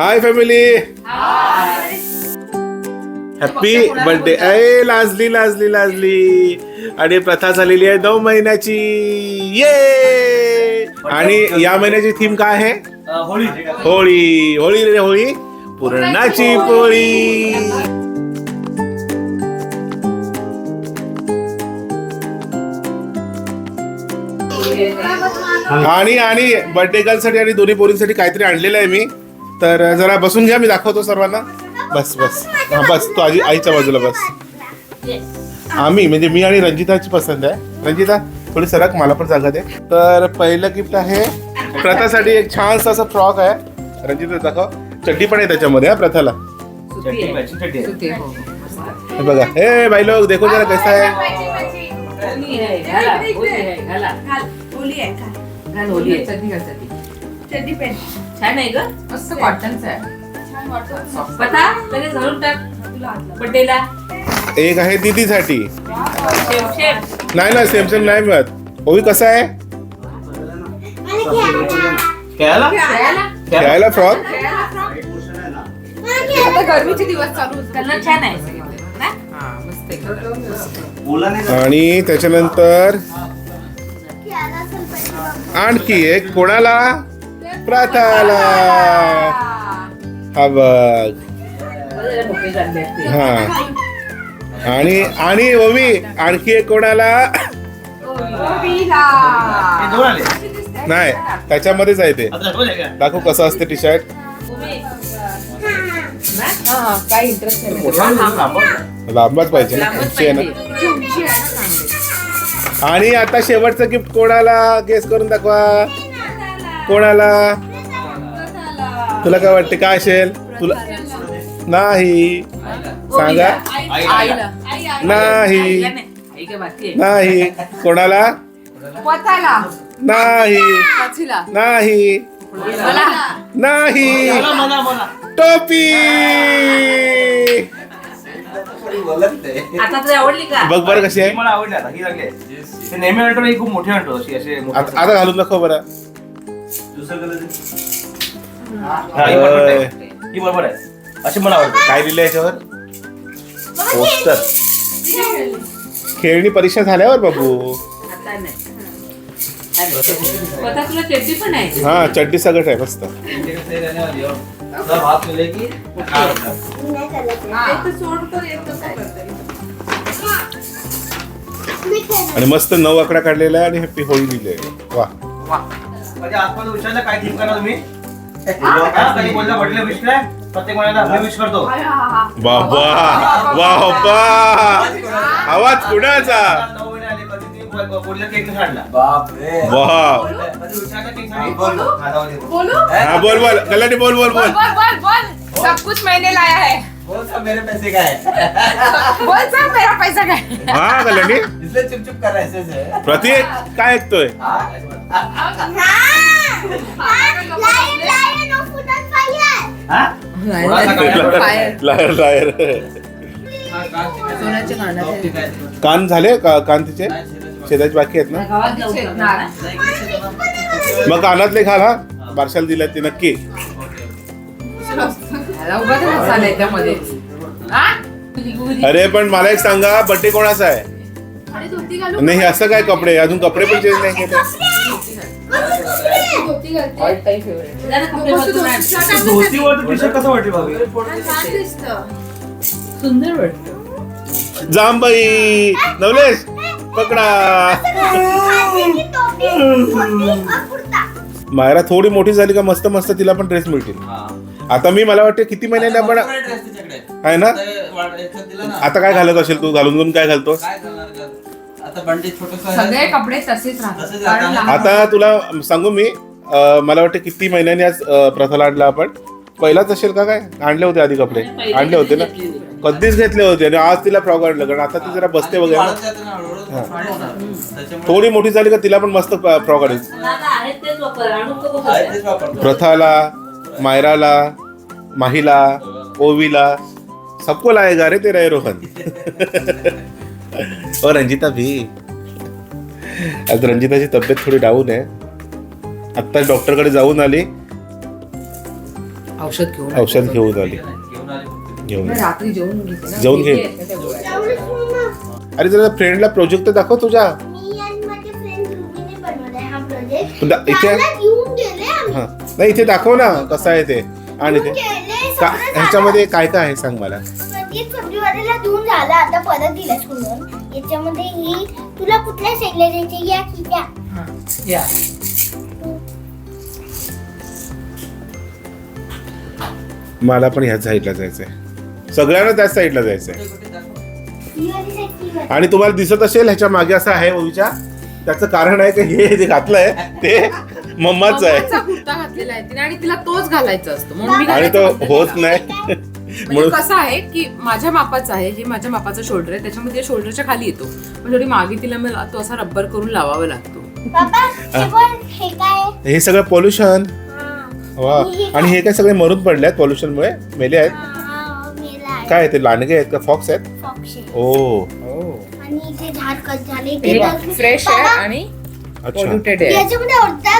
Hi family happy birthday अय लाजली लाजली लाजली आणि प्रथा झालेली आहे नऊ महिन्याची. ये आणि या महिन्याची थीम काय आहे? होळी. होळी. होळी रे होळी. पुरणाची पोळी. आणि आणि बर्थडे गर्लसाठी आणि दोन्ही पोरींसाठी काहीतरी आणलेलं आहे मी. तर जरा बसून घ्या मी दाखवतो सर्वांना. बस बस. हा बस तू आजी आईच्या बाजूला बस. आम्ही म्हणजे मी आणि रंजिताची पसंत आहे. रंजिता थोडी सरक मला पण जागा दे. तर पहिलं गिफ्ट आहे प्रथासाठी एक छानसा असा फ्रॉक आहे. रंजिता दाखव. चड्डी पण आहे त्याच्यामध्ये हा प्रथाला. हो. हे बघा. हे बाई लोक देखो जरा कैसा आहे. छान आहे ग. मस्त कॉटनचं आहे. पता लगेच घालून टाक. एक आहे दीदीसाठी. शेप नाही ना सेम सेम नाही मिळत. ओवी कसा आहे? खेळायला. खेळायला? फ्रॉक आता गरमीचे दिवस चालू छान आहे. सगळे ना? हा मस्त आहे. बोला नाही आणि त्याच्यानंतर आणखी एक कोणाला? प्रथाला हा बघ. हा आणि आणि ओवी आणखी एक कोणाला? नाही त्याच्यामध्येच आहे ते. दाखव कसं असते टी शर्ट काय इंटरेस्ट नाही. लांबच पाहिजे ना. आणि आता शेवटचं गिफ्ट कोणाला? गेस करून दाखवा. कोणाला? तुला काय वाटते? काय असेल? तुला नाही. सांगा. नाही. नाही. कोणाला? पताला. नाही. नाही. नाही. टोपी. आता तुला आवडली का? बघ बरं कशी आहे. मला आवडली आता. ही लागली आहे. ते नेहमी खूप मोठी अशी असे. आता आता घालून दाखव बरं. हा, ही बरोबर आहे. ही बरोबर आहे. अशी मला आवडते. काय लिहिलं याच्यावर? पोस्टर खेळणी परीक्षा झाल्यावर बाबू. आता नाही. स्वतः तुला चड्डी पण आहे. हा चड्डी सगळं आहे मस्त. भात मिले की आणि मस्त नऊ आकडा काढलेला आहे आणि हॅपी होळी लिहिलंय वा. म्हणजे विचारलं काय थीम करा तुम्ही? हा, कधी बोलला म्हटलं विश काय प्रत्येक महिन्याला मी विश करतो बाबा बाबा आवाज कुणाचा नऊ महिने आले कधी तुम्ही बोल- बोलले केक नाही आणला बापरे. वा कधी विचारलं केक नाही बोलू? हा, दे. बोलू? हा बोल बोल. कल्याणी बोल बोल बोल बोल. बोल बोल बोल. सब कुछ मैंने लाया है. बोल सब मेरे पैसे का है बोल मेरा पैसा का है हा कल्याणी? इसलिए चुप चुप कर रहा है ऐसे से प्रतीक काय ऐकतोय? हा? Liar liar. कान झाले का कान तिचे शेताची बाकी आहेत ना? का? मग कानातले घाल हा. बारशाला दिला ते नक्की. ह्याला उभा तर मसाला आहे त्यामध्ये हा? अरे पण मला एक सांगा बड्डे कोणाचा आहे? आणि धोती घालू नाही हे असं काय कपडे? अजून कपडे पण चेंज नाही केले. धोती घालते. ऑल टाइम फेवरेट जरा कपडे मस्त बदलून आण. धोती shirt आणि धोतीवर टी शर्ट कसं वाटते भाभी? छान दिसतं. सुंदर वाटतं जांबाई नवलेश पकडा. मायरा थोडी मोठी झाली का मस्त मस्त तिला पण ड्रेस मिळतील. आता मी मला वाटते किती महिन्याने आपण आहे ना? आता काय घालत असेल तू? घालून घालून काय घालतो आता सगळे कपडे तसेच राहतात. तुला सांगू मी मला वाटतं किती महिन्यांनी आज प्रथाला आणला आपण? पहिलाच असेल का काय? आणले होते आधी कपडे. आणले होते ना? कधीच घेतले होते आणि आज तिला फ्रॉक आणलं. कारण आता ती जरा बसते वगैरे ना. थोडी मोठी झाली का तिला पण मस्त फ्रॉक आणेल. प्रथाला मायराला माहीला ओवीला सबको लाएगा रे तेरा रोहन. और रंजिता भी. आज रंजिताची तब्येत थोडी डाऊन आहे. आत्ता डॉक्टरकडे जाऊन आली. औषध घेऊन औषध घेऊन आली. घेऊन आले. फक्त. घेऊन मग आली. रात्री जेवून घेते ना. जेवून घे. अरे जरा फ्रेंडला प्रोजेक्ट तर दाखव तुझ्या. हा इथे नाही इथे दाखव ना कसं आहे ते. आणि ते का ह्याच्यामध्ये काय काय आहे सांग मला. प्रदीप सब्जीवाल्याला देऊन झालं आता परत दिला स्कूलवर. याच्यामध्ये ही तुला कुठल्या साईडला द्यायची या की त्या. हा. या. मला पण ह्याच साईडला जायचंय. सगळ्यांना त्याच साईडला जायचंय. ही वाली side ती वाली. आणि तुम्हाला दिसत असेल ह्याच्या मागे असं आहे ओवीच्या. त्याचं कारण आहे की हे जे घातलंय ते मम्माच आहे. मम्माचा कुर्ता घातलेला आहे तिने आणि तिला तोच घालायचा असतो. म्हणून मी आणि घालायचं तो म्हणते होत तिला. नाही. म्हणजे म्हणून कसं आहे की माझ्या मापाचा आहे हे माझ्या मापाचा शोल्डर आहे त्याच्यामध्ये शोल्डरच्या खाली येतो. पण थोडी मागे तिला मला तो असा रब्बर करून लावावा लागतो. बाबा हे हे. काय? हे सगळं पॉल्युशन. वा. आणि हे काय? सगळे मरून पडले आहेत pollution मुळे मेले आहेत? हा, मेला आहे. काय ते लांडगे आहेत का? फॉक्स आहेत? Fox आहे. ओ. आणि इथे झाड कट झाले. हे इथे फ्रेश आहे आणि अच्छा. आहे. याच्यामध्ये अर्धा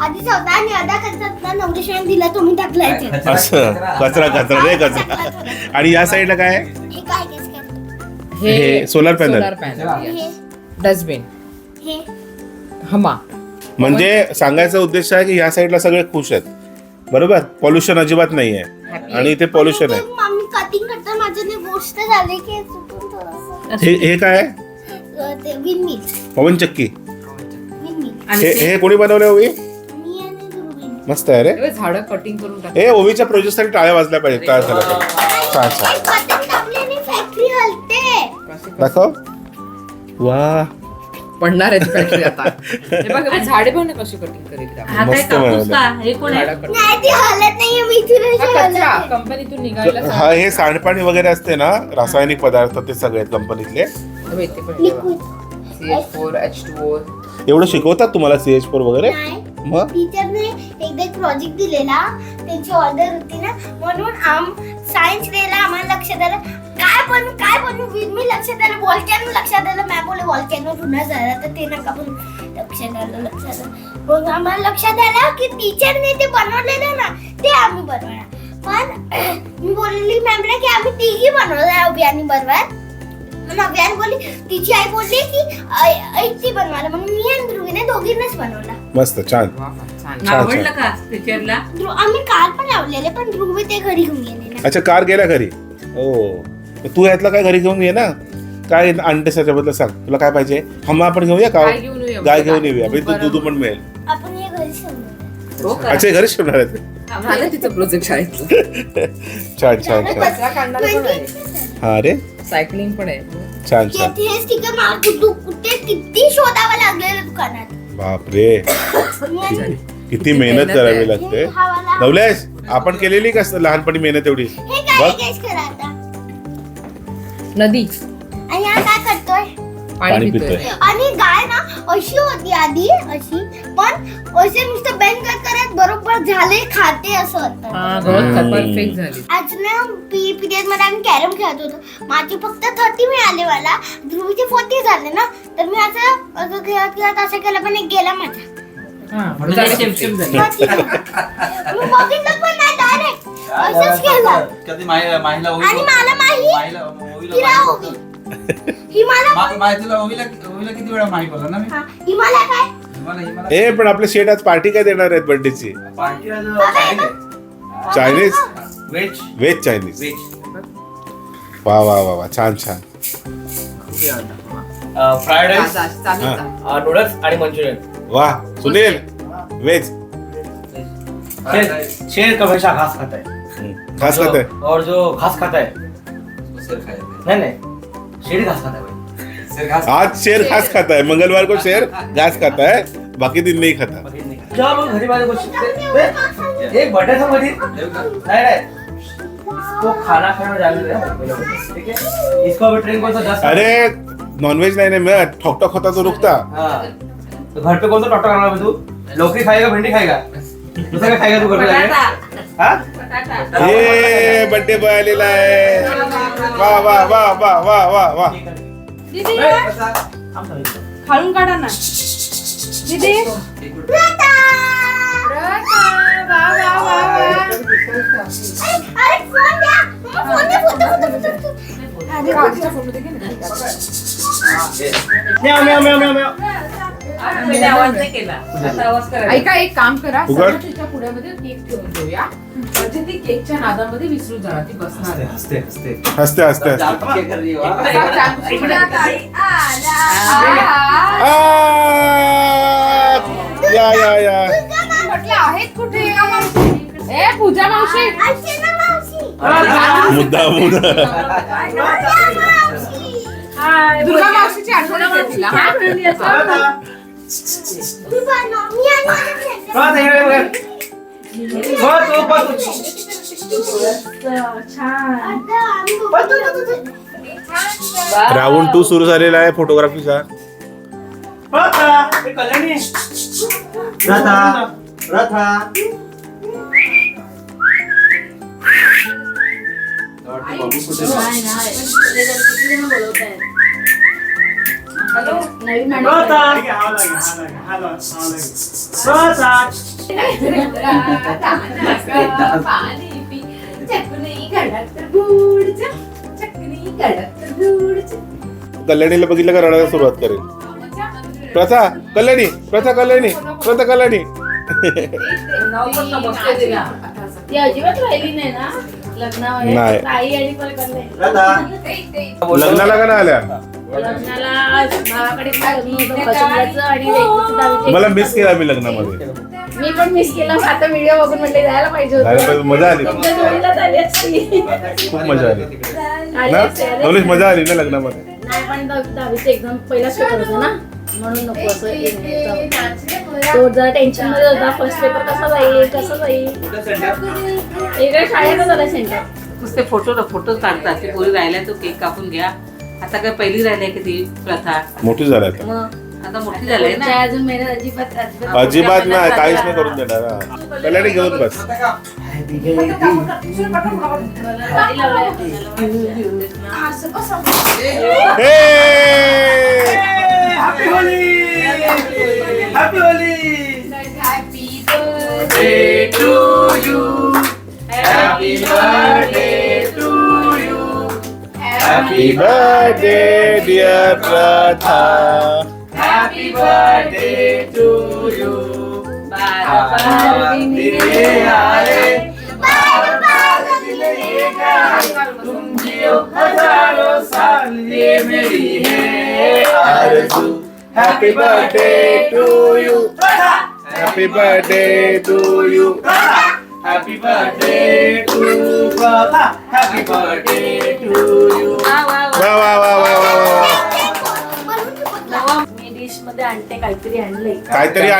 होत होता आणि अर्धा कचरा नवरेशाने दिला तुम्ही टाकलायचे असं. कचरा कचरा रे कचरा. हे आणि या साईडला काय आहे? काय केस काय हे. सोलार पॅनल हे डस्टबिन हे? हमा. म्हणजे सांगायचा उद्देश आहे की या साईडला सगळे खुश आहेत. बरोबर? पॉल्युशन अजिबात नाही आहे आणि इथे पॉल्युशन आहे. मम्मी कटिंग करता माझं ते गोष्ट झाली की चुकून थोडंसं हे हे काय आहे? अं, ते विनमिल पवनचक्की. विनमिल हे हे कोणी बनवलं दुर्बिन मस्त आहे रे. झाडं कटिंग करून टाक हे ओवीच्या प्रोजेक्टसाठी टाळ्या वाजल्या पाहिजे टाळ्या झाल्या पाहिजे छान छान. दाखव. वा. पडणार आहे ती फॅक्टरी आता. हे बघ हे झाडे कशी कटिंग करेल आपण. हा काय मस्त कापूस बनवलं. का हे कोण आहे? झाडं cutting. नाही ती हलत नाहीये मी तुला हा कचरा. हलत. कंपनीतून निघायला हा हे सांडपाणी वगैरे असते ना रासायनिक पदार्थ ते सगळे आहेत कंपनीतले. सी एच एच टू एवढं शिकवतात तुम्हाला सीएच फोर वगैरे? नाही. मग? टीचरने प्रोजेक्ट दिलेला त्यांची ऑर्डर होती ना म्हणून आम सायन्स डेला आम्हाला लक्षात आलं काय पण काय पण मी लक्षात आलं वॉलकॅनो लक्षात आलं मॅम बोले वॉलकॅनो पुन्हा झाला तर ते नका पण लक्षात आलं लक्षात आलं मग आम्हाला लक्षात आलं की टीचरने ते बनवलेलं ना ते आम्ही बनवणार. पण मी बोललेली मॅमला की आम्ही तिघी बनवणार अभियानी बरोबर. मग अभियान बोलली तिची आई बोलली की "ऐ- ऐक ती बनवायला. म्हणून मी आणि ध्रुवीने दोघींनाच बनवला. मस्त छान. छान. छान. आवडलं का आम्ही कार पण लावलेले पण ध्रुवी ते घरी घेऊन गेले ना अच्छा कार गेल्या घरी? हो तू यातला काय घरी घेऊन ये ना? काय आणतेस त्याच्याबद्दल सांग. तुला काय पाहिजे? हम्मा आपण घेऊया का? गाय घेऊन येऊया. गाय घेऊन येऊया. म्हणजे दूध पण मिळेल. आपण हे घरी अच्छा हे घरीच ठेवणार आहेत. झालं तिचं प्रोजेक्ट शाळेतलं. छान छान छान. पण आहे. हा रे. सायकलिंग पण आहे. छान छान. हे स्टिकर मला कुठू कुठे किती शोधावं लागलेलं दुकानात? बापरे. किती मेहनत मेहनत करावी आहे. लागते. हे खावाला- नवलेश आपण केलेली का लहानपणी मेहनत एवढी. हे काय बघ. गॅस करा आता? नदी. आणि हा काय पाणी पितोय. आणि गाय ना अशी होती आधी अशी पण असे नुसतं बँक करत बरोबर झाले खाते असं होतं हा. परफेक्ट झाली. आज ना पी पिरियडमध्ये आम्ही कॅरम खेळत होतो. माझे फक्त थर्टी मिळाले मला. ध्रुवीचे फोर्टी झाले ना. तर मी असं असं खेळत खेळत असं केलं पण एक गेला माझा. डायरेक्ट असंच केलं कधी माही- माहीला ही मा- ओवीला ओवीला किती वेळा बोलला ना मी? हा, ही काय? ही ए पण आपले शेट आज पार्टी काय देणार आहेत बर्थडेची? पार्टी आज चायनीज आहे. चायनीज? Veg veg Chinese. वा वा वा वा छान छान. Fried rice. नूडल्स आणि मंचुरियन. वा सुनील व्हेज शेर शेर का हमेशा घास खाता है खास खात आहे जो- और जो घास खाता है सिर खाया। नहीं नहीं. शेर घास खाता है भाई। सिर घास आज शेर घास खाता है मंगलवार को शेर घास खाता है बाकी दिन नहीं खाता। क्या घरी माझ्या गोष्टी एक बर्थडे था का? नहीं नहीं। इसको खाना खाना जाने दे। ठीक है? इसको अभी ट्रेन कौन सा दस अरे नॉनवेज नहीं नहीं मैं ठोक ठोक होता तो रुकता। हाँ। तो घर पे कौन सा टॉक्टर करना तू? लौकी खाएगा भिंडी खाएगा? दूसरा खाएगा तू घर पे जाके? हाँ? ये बर्थडे बॉय आलेला आहे वा वा वा वा वा वा वा. दीदी. खाळून काढा ना. दीदी. एक मिनिट. अरे फोन द्या आवाज नाही केला. आता आवाज करायचा ऐका एक काम करा. उघड. सणाच्या पुढ्यामध्ये केक ठेवून देऊया. म्हणजे ती केकच्या नादामध्ये विसरून जाणार ती बसणार आहे. हसते हसते. हसते हसते हो. हाँ? आहे. आ, या या या. मी म्हटलं आहेत कुठे? ए पूजा मावशी. मुद्दा मुद्दा. दुर्गा मावशीची आठवण येते तिला. हा? राऊंड टू सुरू झालेला आहे फोटोग्राफीचा. बाबू कुठे आहे? कल्याणीला बघितलं का रडायला सुरुवात करेल प्रथा कल्याणी प्रथा कल्याणी प्रथा कल्याणी अजिबात राहिली नाही ना लग्नाला का नाही आल्या लग्नाला भावाकडे पण लग्न होतं पसंतीचं आणि लेकीचं दहावीचं मला मिस केला मी लग्नामध्ये. मी पण मिस केला आता व्हिडिओ बघून म्हणले जायला पाहिजे होतं. मजा आली. तुमच्या जोडीला झाली असती. खूप मजा आली. आली ना? असती, आली नवलेश असती. मजा आली ना लग्नामध्ये? नाही पण दहा- दहावीचं एक्झाम पहिलाच पेपर होता ना? म्हणून नको असं exam. तो जरा टेन्शनमध्ये होता. फर्स्ट पेपर कसा जाईल कसा जाईल? सेंटर नुसते फोटो फोटो काढतात. ते पोरी राहिल्या तो केक कापून घ्या. आता काय पहिली राहिली आहे की ती प्रथा मोठी झाली आता मग आता मोठी झाली ना पुढच्या अजून महिन्यात अजिबात अजिबात अजिबात नाही काहीच नाही करून देणार हा. कल्याणी घेऊन बस गाडी लावलाय. हे! Happy Holi happy Holi Birthday to you. Happy birthday Happy birthday, dear Pratha. Happy birthday to you. बारात दिले आए बारात दिले गए तुम जियो हजारों साल ये मेरी है आरज़ू Happy birthday to you. Happy birthday to you. Happy birthday to Prabha. Happy birthday आणते काहीतरी आणलंय. काहीतरी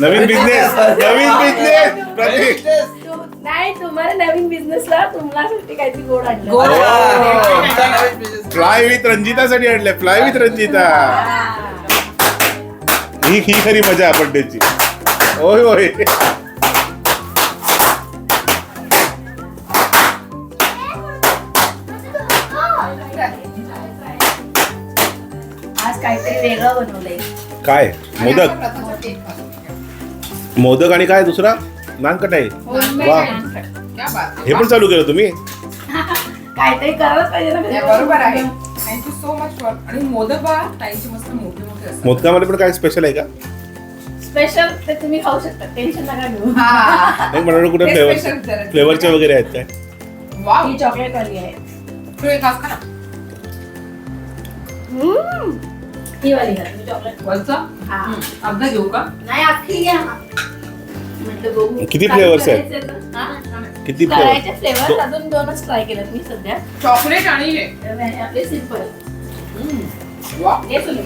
नवीन बिझनेस नवीन बिझनेस प्रतीक. नाही तुम्हाला नवीन बिझनेसला तुम्हाला काहीतरी गोड आणलं. गोड. फ्लाय विथ रंजितासाठी आणलंय. Fly with Ranjita. ही ही खरी मजा बर्थडेची होय होय बनवलंय. काय? मोदक? मोदक आणि काय दुसरा? नानकटाई वा. क्या बात हे पण चालू केलं तुम्ही? काहीतरी पाहिजे बरोबर आहे. थँक्यू सो मच फॉर आणि मोदक बघा ताईचे मस्त मोठे मोठे असतात. मोदकामध्ये पण काय स्पेशल आहे का? स्पेशल ते तुम्ही खाऊ शकता. टेन्शन नका घेऊ. हा. नाही म्हणून कुठे फ्लेवर. फ्लेवरचे वगैरे आहेत काय? ही चॉकलेट वाली आहे. तू एक घास खा ना. ही वाली घ्या तुम्ही चॉकलेट वरचं? हा. अर्धा घेऊ का? नाही अख्खी घ्या. म्हटलं बघू. किती flavors आहेत? हा? किती फ्लेवर करायचे फ्लेवर अजून दोनच ट्राय केलेत मी सध्या. चॉकलेट आणि हे. आपले सिंपल हे सुने.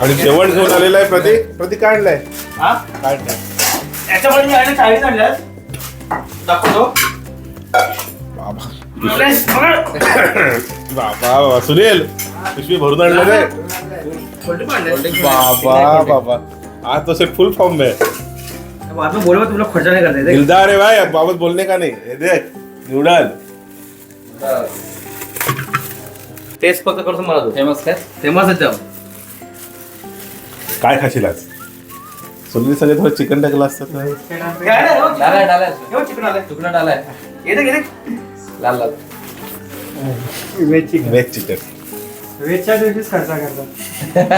आणि जेवण घेऊन आलेलं आहे प्रतीक प्रतीक काय आणलंय? हा? आणलंय? याच्यामध्ये मी आणि चाळीस आणल्यात. दाखवतो. बाबा. बाबा बाबा सुनील पिशवी भरून आणलं रे. बाबा बाबा. आज तो सिर्फ फुल फॉर्म में में बोलो तुला खर्चा नहीं करते थे दिलदार है भाई अब बाबत बोलने का नहीं? ये देख न्यूडल टेस्ट फक्त करतो मला तू. फेमस काय? फेमसच जाऊ काय खाशील आज? सुनील सगळे थोडं चिकन टाकलं असतं डालाय चिकन आलंय. तुकडा डालाय. येते लाल लाल व्हेज चिकन वेजच्या दिवशीच खर्च करतात.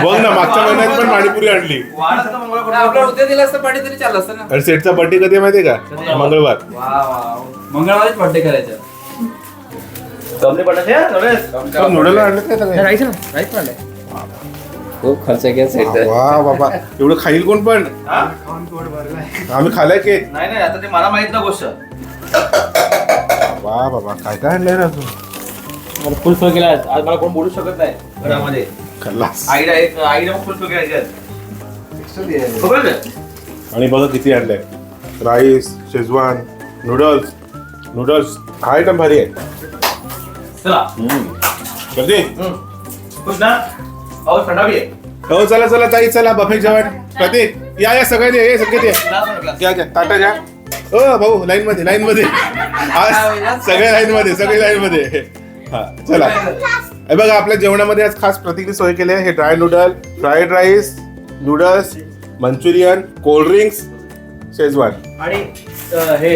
बघ ना मागच्या महिन्यात पण पाणीपुरी आणली. आपल्याला उद्या दिलं असतं पाणी तरी चाललं असतं ना. आणि सेटचा बर्थडे कधी आहे माहितीये का? मंगळवार. वा वा मंगळवारीच बर्थडे करायचं. पटाचे नूडल आणलं काय सगळे खूप खर्च घ्या सेट वा बाबा एवढं खाईल कोण पण? हा खाऊन पोट भरलाय. आम्ही खाल्लाय केक. नाही नाही आता ते मला माहीत ना गोष्ट. वा बाबा काय काय आणलंय ना तू मला फुल सोय केला आज. मला कोण बोलू शकत नाही घरामध्ये. खाल्लास आईला एक आईला मग फुल सोय केला याच्यात. खबर आहे? आणि बघा किती आणलंय. Rice Schezwan noodles. नूडल्स हा आयटम भारी आहे? चला. कधी हम्म. खुश ना? अहो थंडावी आहे. हो चला चला ताई चला बफे जेवण. प्रतीक या या सगळ्यांनी ये सगळे ये. Glass glass. घ्या घ्या टाटा घ्या. ओ भाऊ लाईन मध्ये लाईन मध्ये आज सगळे लाईन मध्ये सगळे लाईन मध्ये हा चला. हे बघा आपल्या जेवणामध्ये आज खास प्रतीकने सोय केली आहे. हे dry noodle fried rice noodles Manchurian cold drinks Schezwan. आणि अं, हे.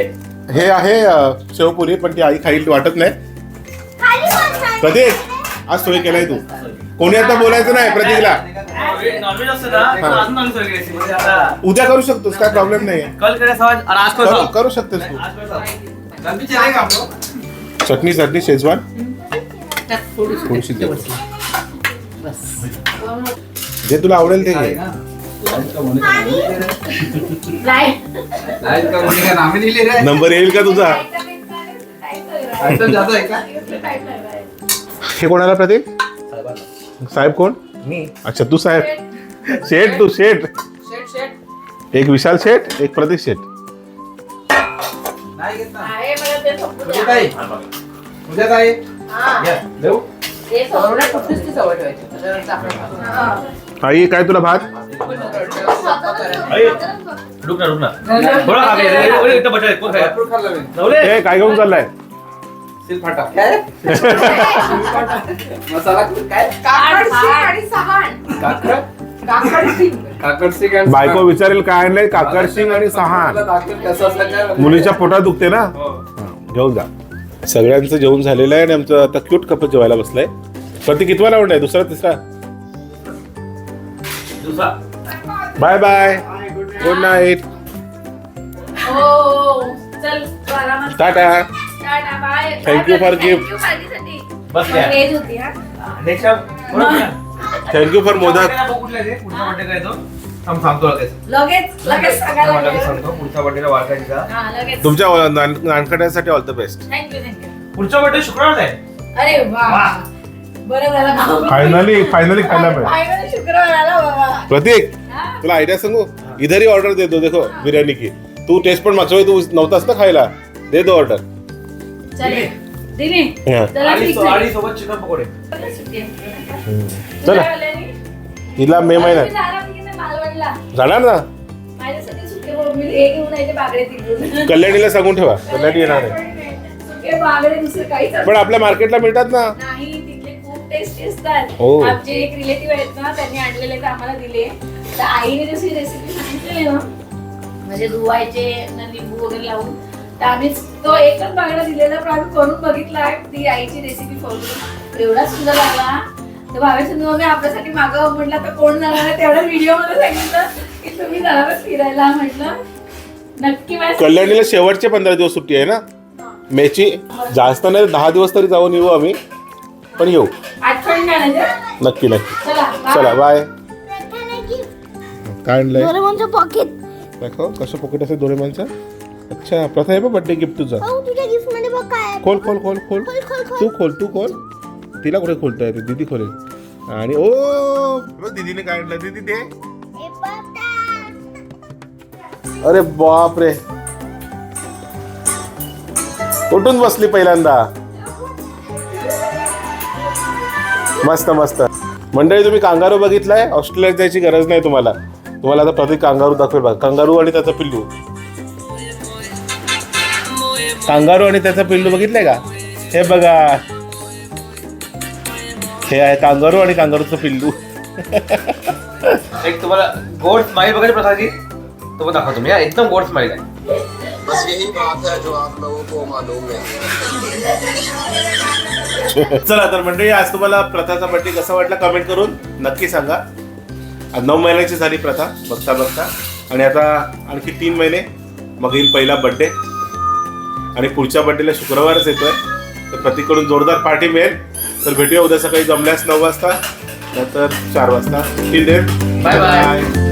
हे आहे अ, शेवपुरी पण ती आई खाईल वाटत नाही. प्रतीक आज सोय केलाय तू. कोणी आता बोलायचं नाही प्रतीकला. नॉनव्हेज असतं ना तर अजून नॉनव्हेज सोय केली असती. म्हणजे आता उद्या करू शकतोस काय प्रॉब्लेम नाही कल करे सवाज आणि आज कर करू सवाज. करू शकतेस तू. आज कर चटणी चटणी शेजवान? थोडीशी दे. जे तुला आवडेल ते घे. लाइट का मुली का? नामे दिली रे. नंबर येईल का तुझा? आयटम जातो आहे का? हे कोणाला प्रतीक? साहेब कोण? मी. अच्छा तू साहेब. शेठ. तू शेठ. एक विशाल शेठ एक प्रतीक शेठ. हा. हा. आई काय तुला भात? आई, रुक ना काय? काकड आणि बायको विचारेल काय आणलंय? काकड सिंग आणि सहान मला दाखवेल कसं असलं काय मुलीच्या पोटात दुखते ना? हो. घेऊन जा. सगळ्यांचं जेवण झालेलं आहे आणि आमचं आता क्यूट कपल जेवायला बसलंय. प्रतीक कितवा राऊंड आहे? दुसरा तिसरा? दुसरा. Bye bye good night Tu tata. Thank you for Thank gift. बस होती हा. थँक्यू फॉर मोदक पुढच्या birthday ला बघ कुठला आहे ते? पुढचा बर्थडे काय तो थांब सांगतो लगेच. लगेच लगेच सांगायला लगेच लागेल. सांगतो. पुढच्या बर्थडेला वाढायचा हा लगेच. तुमच्या नान- नानकट्यासाठी all the best. Thank you thank you पुढचा बर्थडे शुक्रवार आहे. अरे वा. वा. बरं झालं ना. फायनली फायनली खायला मिळेल. Finally शुक्रवार आला बाबा. प्रतीक हा. तुला आयडिया सांगू? इधर ही ऑर्डर देतो देखो बिर्याणी की. तू टेस्ट पण मागच्या वेळी तू नव्हतास ना खायला. दे दो ऑर्डर चले दिने हा. चला आणि ठीक सो- आणि सोबत चिकन पकोडे. चला हिला मे महिन्यात. मालवणला. जाणार ना? माझ्यासाठी सुके मी हे घेऊन यायचे बागडे तिकडून कल्याणीला सांगून ठेवा. कल्याणी येणार आहे. सुके बागडे दुसरं काहीच पण आपल्या मार्केटला मिळतात ना. नाही तिथले खूप टेस्टी असतात. हो. आमचे एक रिलेटिव्ह आहेत ना त्यांनी आणलेले तर आम्हाला दिले. तर आईने जशी रेसिपी सांगितलेली ना म्हणजे धुवायचे न लिंबू वगैरे लावून तर तो एकच बागडा दिलेला पण आम्ही करून बघितला ती आईची रेसिपी फॉलो एवढा सुंदर लागला तर भावेचंद मग आपल्यासाठी मागं म्हटलं तर कोण जाणार आहे तेवढ्या व्हिडिओमध्ये सांगितलं की तुम्ही जाणारच फिरायला म्हटलं. नक्की कल्याणीला शेवटचे पंधरा दिवस सुट्टी आहे ना? मेची जास्त नाही दहा दिवस तरी जाऊन येऊ आम्ही. पण येऊ. आठवण नक्की नक्की. चला बाय. काय आणलंय? डोरेमॉनचं पॉकेट दाखव कसं पॉकेट असेल दोरेमानचं अच्छा प्रथा आहे बर्थडे गिफ्ट तुझा. हो तुझ्या गिफ्टमध्ये बघ काय आहे. खोल खोल खोल खोल. खोल खोल खोल. तू खोल तू खोल. तिला कुठे खोलता येते दीदी खोलेल. आणि ओ! दीदीने काय आणलं दीदी ते अरे बाप रे उठून बसली पहिल्यांदा. मस्त मस्त. मंडळी तुम्ही कांगारू बघितलाय? ऑस्ट्रेलियात जायची गरज नाही तुम्हाला. तुम्हाला आता प्रत्येक कांगारू दाखवेल बघा. कांगारू आणि त्याचा पिल्लू. कांगारू आणि त्याचा पिल्लू बघितलंय का? हे बघा. हे आहे कांगारू आणि कांगारूचं पिल्लू. एक तुम्हाला गोड स्माईल बघायची प्रसादची तो दाखवतो मी हा. एकदम गोड स्माईल आहे. बस यही बात है जो आप लोगों को मालूम है। चला तर मंडळी आज तुम्हाला प्रथाचा बर्थडे कसा वाटला कमेंट करून नक्की सांगा. आज नऊ महिन्याची झाली प्रथा बघता बघता आणि आता आणखी तीन महिने मग येईल पहिला बर्थडे आणि पुढच्या बर्थडेला शुक्रवारच येतोय. तर प्रतीकडून जोरदार पार्टी मिळेल. तर भेटूया उद्या सकाळी जमल्यास नऊ वाजता नंतर चार वाजता. Till then Bye. Bye.